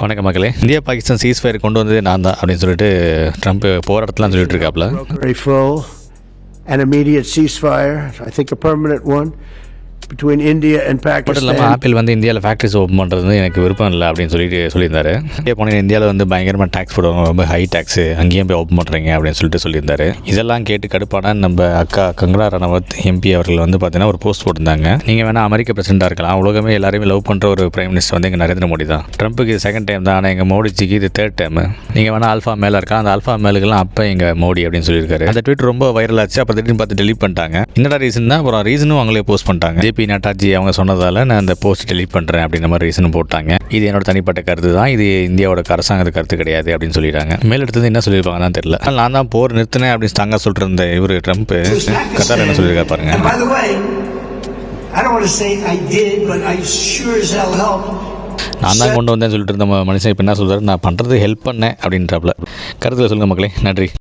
வணக்கம் மக்களே. India Pakistan cheese fire கொண்டு வந்ததே நான் தான் அப்படின்னு சொல்லிட்டு ட்ரம்ப் போராட்டத்தெலாம் சொல்லிட்டு இருக்காப்புல an immediate ceasefire, I think a permanent one, between India and மட்டும் இல்லாமல். ஆப்பிள் வந்து இந்தியாவில் ஃபேக்ட்ரிஸ் ஓப்பன் பண்ணுறது எனக்கு விருப்பம் இல்லை அப்படின்னு சொல்லிட்டு சொல்லியிருந்தாரு. இந்தியா போனீங்க இந்தியாவில் வந்து பயங்கரமாக டேக்ஸ் போடுவாங்க ரொம்ப ஹை டேக்ஸ் அங்கேயும் போய் ஓப்பன் பண்ணுறீங்க அப்படின்னு சொல்லிட்டு சொல்லியிருந்தாரு. இதெல்லாம் கேட்டு கடுப்பான நம்ம அக்கா கங்கனா ரணவத் எம்பி அவர்கள் வந்து பார்த்தீங்கன்னா ஒரு போஸ்ட் போட்டிருந்தாங்க. நீங்கள் வேணால் அமெரிக்க பிரசிடண்டாக இருக்கலாம். உலகமே எல்லாரையுமே லவ் பண்ணுற ஒரு பிரைம் மினிஸ்டர் வந்து எங்கள் நரேந்திர மோடி தான். ட்ரம்ப்புக்கு இது செகண்ட் டைம் தான் ஆனால் எங்கள் மோடிஜிக்கு இது தேர்ட் டைம் நீங்கள் வேணால் ஆல்ஃபா மேலே இருக்கலாம். அந்த ஆல்ஃபா மேலுக்கெல்லாம் அப்போ எங்கள் மோடி அப்படின்னு சொல்லியிருக்காரு. அந்த ட்வீட் ரொம்ப வைரல் ஆச்சு. அப்புறம் திடீர்னு பார்த்து டெலிட் பண்ணிட்டாங்க. என்னடா ரீசன் தான்? அப்புறம் ரீசனும் அவங்களே போஸ்ட் பண்ணிட்டாங்க. ஜேபி நட்டாஜி அவங்க சொன்னதால நான் அந்த போஸ்ட் டெலிட் பண்ணுறேன் அப்படின்ற மாதிரி ரீசனும் போட்டாங்க. இது என்னோட தனிப்பட்ட கருத்து தான். இது இந்தியாவோட அரசாங்கத்து கருத்து கிடையாது அப்படின்னு சொல்லிட்டாங்க. மேலெடுத்தது என்ன சொல்லியிருப்பாங்க தான் தெரியல நான் தான் போர் நிறுத்தினேன் அப்படின்னு ஸ்ட்ராங்காக சொல்லிட்டு இருந்த இவர் ட்ரம்ப் கத்தார் என்ன சொல்லியிருக்காரு பாருங்க. நான் தான் கொண்டு வந்தேன்னு சொல்லிட்டு இருந்த மனுஷன் இப்போ என்ன சொல்றாரு? நான் பண்ணுறது ஹெல்ப் பண்ணேன் அப்படின்றாப்புல கருத்தில் சொல்லுங்கள் மக்களே. நன்றி.